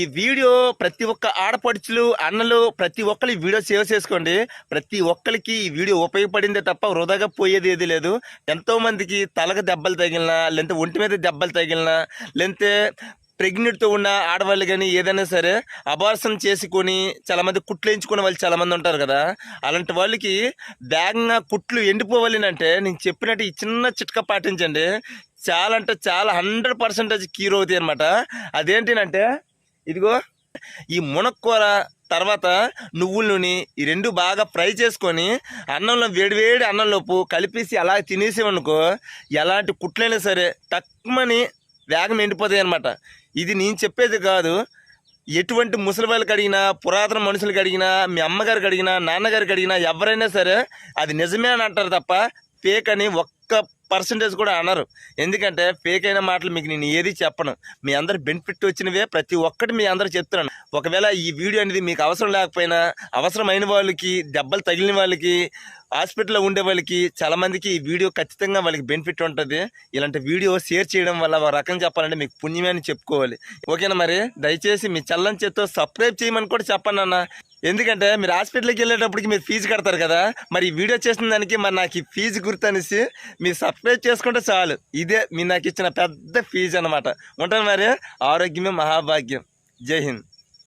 ఈ వీడియో ప్రతి ఒక్క ఆడపడుచులు అన్నలు ప్రతి ఒక్కరు ఈ వీడియో సేవ్ చేసుకోండి. ప్రతి ఒక్కరికి ఈ వీడియో ఉపయోగపడిందే తప్ప వృధాగా పోయేది ఏది లేదు. ఎంతోమందికి తలకు దెబ్బలు తగిలినా లేదంటే ఒంటి మీద దెబ్బలు తగిలినా లేదంటే ప్రెగ్నెంట్తో ఉన్న ఆడవాళ్ళు కానీ ఏదైనా సరే అబార్షన్ చేసుకొని చాలామంది కుట్లు వేయించుకునే వాళ్ళు చాలామంది ఉంటారు కదా. అలాంటి వాళ్ళకి వేగంగా కుట్లు ఎండిపోవాలి అంటే నేను చెప్పినట్టు ఈ చిన్న చిట్కా పాటించండి. చాలా అంటే చాలా హండ్రెడ్ పర్సెంటేజ్ కీర్ అవుతాయి అనమాట అదేంటినంటే ఇదిగో ఈ మునక్కూర తర్వాత నువ్వుల నూనె ఈ రెండు బాగా ఫ్రై చేసుకొని అన్నంలో వేడివేడి అన్నంలోపు కలిపేసి అలా తినేసేవనుకో ఎలాంటి కుట్లైనా సరే టక్మని వేగం ఎండిపోతాయి అనమాట ఇది నేను చెప్పేది కాదు. ఎటువంటి ముసలి వాళ్ళకి అడిగినా పురాతన మనుషులకు అడిగినా మీ అమ్మగారికి అడిగినా నాన్నగారికి అడిగినా ఎవరైనా సరే అది నిజమే అని అంటారు తప్ప ఫేక్ అని ఒక్క పర్సంటేజ్ కూడా అనరు. ఎందుకంటే ఫేక్ అయిన మాటలు మీకు నేను ఏది చెప్పను. మీ అందరు బెనిఫిట్ వచ్చినవే ప్రతి ఒక్కటి మీ అందరు చెప్తున్నాను. ఒకవేళ ఈ వీడియో అనేది మీకు అవసరం లేకపోయినా అవసరమైన వాళ్ళకి దెబ్బలు తగిలిన వాళ్ళకి హాస్పిటల్లో ఉండే వాళ్ళకి చాలామందికి ఈ వీడియో ఖచ్చితంగా వాళ్ళకి బెనిఫిట్ ఉంటుంది. ఇలాంటి వీడియో షేర్ చేయడం వల్ల ఒక రకం చెప్పాలంటే మీకు పుణ్యమే అని చెప్పుకోవాలి. ఓకేనా మరి? దయచేసి మీ చల్లని చేత్తో సబ్స్క్రైబ్ చేయమని కూడా చెప్పండి అన్న ఎందుకంటే మీరు హాస్పిటల్కి వెళ్ళేటప్పటికి మీరు ఫీజు కడతారు కదా మరి ఈ వీడియో చేసిన దానికి మరి నాకు ఈ ఫీజు గుర్తు అనేసి మీరు సబ్స్క్రైబ్ చేసుకుంటే చాలు. ఇదే మీరు నాకు ఇచ్చిన పెద్ద ఫీజు అనమాట ఉంటాను మరి? ఆరోగ్యమే మహాభాగ్యం. జై హింద్.